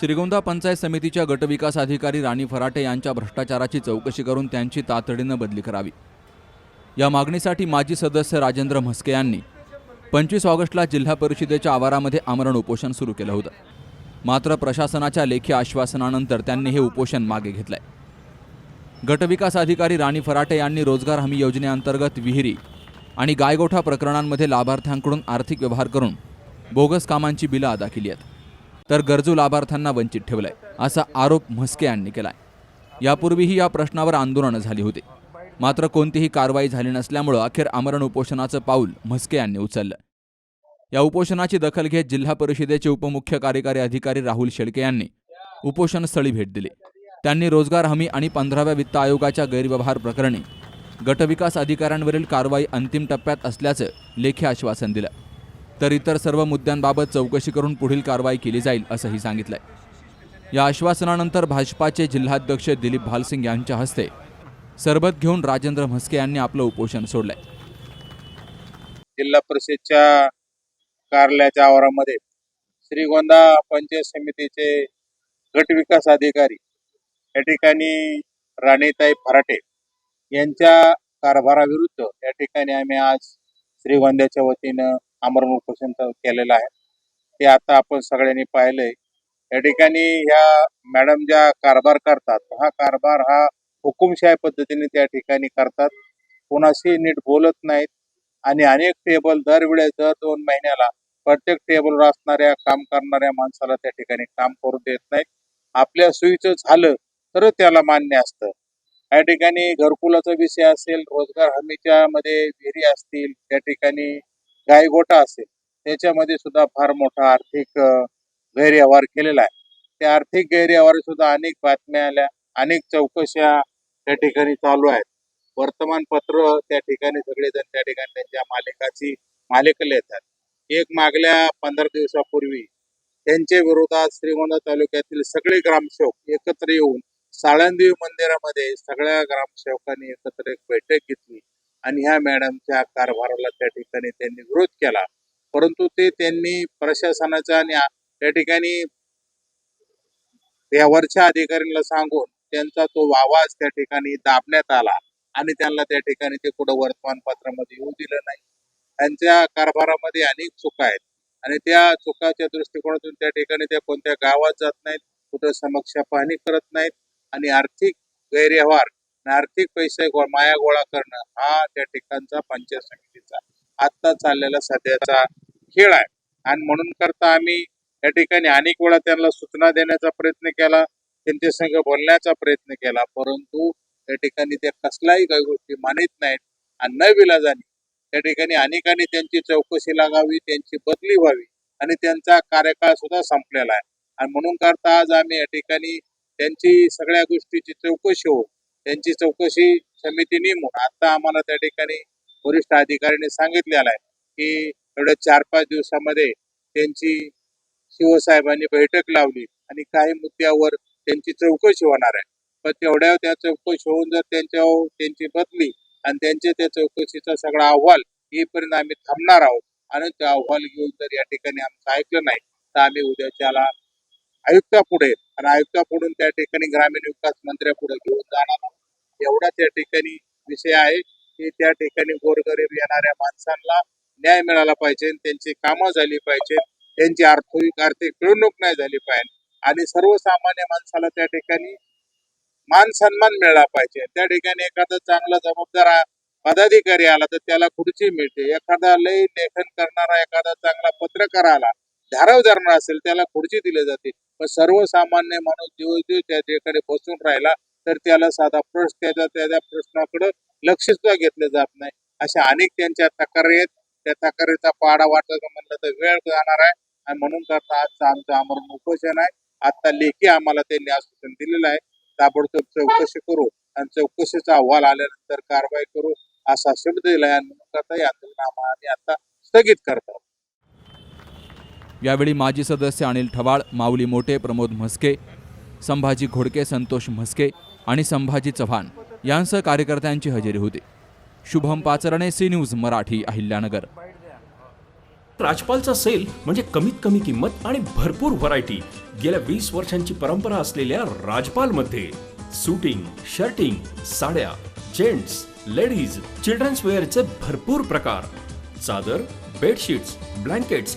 श्रीगोंदा पंचायत समितीच्या गटविकास अधिकारी राणी फराटे यांच्या भ्रष्टाचाराची चौकशी करून त्यांची तातडीनं बदली करावी. या मागणीसाठी माजी सदस्य राजेंद्र म्हस्के यांनी पंचवीस ऑगस्टला जिल्हा परिषदेच्या आवारामध्ये आमरण उपोषण सुरू केलं होतं. मात्र प्रशासनाच्या लेखी आश्वासनानंतर त्यांनी हे उपोषण मागे घेतलंय. गटविकास अधिकारी राणी फराटे यांनी रोजगार हमी योजनेअंतर्गत विहिरी आणि गायगोठा प्रकरणांमध्ये लाभार्थ्यांकडून आर्थिक व्यवहार करून बोगस कामांची बिलं अदा केली आहेत. तर गरजू लाभार्थ्यांना वंचित ठेवलंय असा आरोप म्हस्के यांनी केलाय. यापूर्वीही या प्रश्नावर आंदोलनं झाली होती. मात्र कोणतीही कारवाई झाली नसल्यामुळं अखेर आमरण उपोषणाचं पाऊल म्हस्के यांनी उचललं. या उपोषणाची दखल घेत जिल्हा परिषदेचे उपमुख्य कार्यकारी अधिकारी राहुल शेळके यांनी उपोषणस्थळी भेट दिली. त्यांनी रोजगार हमी आणि पंधराव्या वित्त आयोगाच्या गैरव्यवहार प्रकरणी गटविकास अधिकाऱ्यांवरील कारवाई अंतिम टप्प्यात असल्याचं लेखी आश्वासन दिलं. तर इतर सर्व मुद्द्यांबाबत चौकशी करून पुढील कारवाई केली जाईल असंही सांगितलंय. या आश्वासनानंतर भाजपाचे जिल्हाध्यक्ष दिलीप भालसिंग यांच्या हस्ते सरबत घेऊन राजेंद्र म्हस्के यांनी आपलं उपोषण सोडलंय. जिल्हा परिषदच्या कार्यालयाच्या आवारामध्ये श्रीगोंदा पंचायत समितीचे गट विकास अधिकारी या ठिकाणी राणेताई फराटे यांच्या कारभाराविरुद्ध या ठिकाणी आम्ही आज श्रीगोंद्याच्या वतीनं आमरण उपोषण केलेलं आहे. ते आता आपण सगळ्यांनी पाहिलंय. या ठिकाणी ह्या मॅडम ज्या कारभार करतात हा कारभार हा हुकुमशाही पद्धतीने त्या ठिकाणी करतात. कोणाशी नीट बोलत नाहीत आणि अनेक टेबल दरवेळेस दर दोन महिन्याला प्रत्येक टेबलवर असणाऱ्या काम करणाऱ्या माणसाला त्या ठिकाणी काम करू देत नाहीत. आपल्या सोयीचं झालं तर त्याला मान्य असतं. या ठिकाणी घरकुलाचा विषय असेल रोजगार हमीच्या मध्ये विहिरी असतील त्या ठिकाणी गायगोटा असेल त्याच्यामध्ये सुद्धा फार मोठा आर्थिक गैरव्यवहार केलेला आहे. त्या आर्थिक गैरव्यवहार सुद्धा अनेक बातम्या आल्या अनेक चौकशा त्या ठिकाणी चालू आहेत. वर्तमानपत्र त्या ठिकाणी सगळेजण त्या ठिकाणी त्यांच्या मालिकाची मालिक येतात एक मागल्या पंधरा दिवसापूर्वी त्यांच्या विरोधात श्रीगोंदा तालुक्यातील सगळे ग्रामसेवक एकत्र येऊन साळंदेवी मंदिरामध्ये सगळ्या ग्रामसेवकांनी एकत्र एक बैठक घेतली. आणि ह्या मॅडमच्या कारभाराला त्या ठिकाणी त्यांनी विरोध केला. परंतु ते त्यांनी प्रशासनाच्या आणि त्या ठिकाणी या वरच्या अधिकाऱ्यांना सांगून त्यांचा तो आवाज त्या ठिकाणी दाबण्यात आला आणि त्यांना त्या ठिकाणी ते कुठं वर्तमानपत्रामध्ये येऊ दिलं नाही. त्यांच्या कारभारामध्ये अनेक चुका आहेत आणि त्या चुकाच्या दृष्टिकोनातून त्या ठिकाणी त्या कोणत्या गावात जात नाहीत कुठं समक्ष पाहणी करत नाहीत आणि आर्थिक गैरव्यवहार आर्थिक पैसे गो- माया गोळा करणं हा त्या ठिकाणचा पंचायत समितीचा आत्ता चाललेला सध्याचा खेळ आहे. आणि म्हणून करता आम्ही या ठिकाणी अनेक वेळा त्यांना सूचना देण्याचा प्रयत्न केला त्यांच्या संग बोलण्याचा प्रयत्न केला परंतु त्या ठिकाणी त्या कसल्याही काही गोष्टी मानित नाहीत. आणि न विलाजाने त्या ठिकाणी अनेकांनी त्यांची चौकशी लागावी त्यांची बदली व्हावी आणि त्यांचा कार्यकाळ सुद्धा संपलेला आहे. आणि म्हणून करता आज आम्ही या ठिकाणी त्यांची सगळ्या गोष्टीची चौकशी होऊ त्यांची चौकशी समिती नेमून आता आम्हाला त्या ठिकाणी वरिष्ठ अधिकाऱ्यांनी सांगितलेलं आहे की एवढ्या चार पाच दिवसामध्ये त्यांची शिवसाहेबांनी बैठक लावली आणि काही मुद्द्यावर त्यांची चौकशी होणार आहे. पण तेवढ्या त्या चौकशी होऊन जर त्यांच्यावर त्यांची बदली आणि त्यांच्या त्या चौकशीचा सगळा अहवाल येईपर्यंत आम्ही थांबणार आहोत. आणि त्या अहवाल घेऊन जर या ठिकाणी आमचं ऐकलं नाही तर आम्ही उद्याच्याला आयुक्तापुढे आणि आयुक्तापुढून त्या ठिकाणी ग्रामीण विकास मंत्र्यापुढे घेऊन जाणार आहोत. एवढा त्या ठिकाणी विषय आहे की त्या ठिकाणी गोरगरीब येणाऱ्या माणसांना न्याय मिळाला पाहिजे त्यांची कामं झाली पाहिजे त्यांची आर्थिक आर्थिक पिळवणूक नाही झाली पाहिजे. आणि सर्वसामान्य माणसाला त्या ठिकाणी मान सन्मान मिळाला पाहिजे. त्या ठिकाणी एखादा चांगला जबाबदार पदाधिकारी आला तर त्याला खुर्ची मिळते. एखादा लय लेखन करणारा एखादा चांगला पत्रकार आला धाराव धरणार असेल त्याला खुर्ची दिली जाते. पण सर्वसामान्य माणूस दिवस त्या ठिकाणी बसून राहिला तर त्याला साधा प्रश्न त्याच्या त्याच्या प्रश्नाकडे लक्ष सुद्धा घेतलं जात नाही? अशा अनेक त्यांच्या तक्रारी आहेत. त्या तक्रारीचा पाडा वाटायचं म्हणलं तर वेळ जाणार आहे. आणि म्हणून करता आजचं आमचं आमरण उपोषण आहे. आता लेखी आम्हाला त्यांनी आश्वासन दिलेलं आहे. ताबडतोब चौकशी करू आणि चौकशीचा अहवाल आल्यानंतर कारवाई करू असा शब्द आहे. आणि म्हणून करता या आंदोलन आम्ही आता स्थगित करतो यावेळी माजी सदस्य अनिल ठवाळ माऊली मोटे प्रमोद म्हस्के संभाजी घोडके संतोष म्हस्के आणि संभाजी चव्हाण यांसह कार्यकर्त्यांची हजेरी होती. Shubham Pacharne C news Marathi Ahilyanagar. राजपालचा sale म्हणजे कमीत कमी किंमत आणि भरपूर व्हरायटी. गेल्या वीस वर्षांची परंपरा असलेल्या राजपालमध्ये सुटिंग शर्टिंग साड्या जेंट्स लेडीज चिल्ड्रन्स वेअरचे भरपूर प्रकार. चादर बेडशीट्स ब्लँकेट्स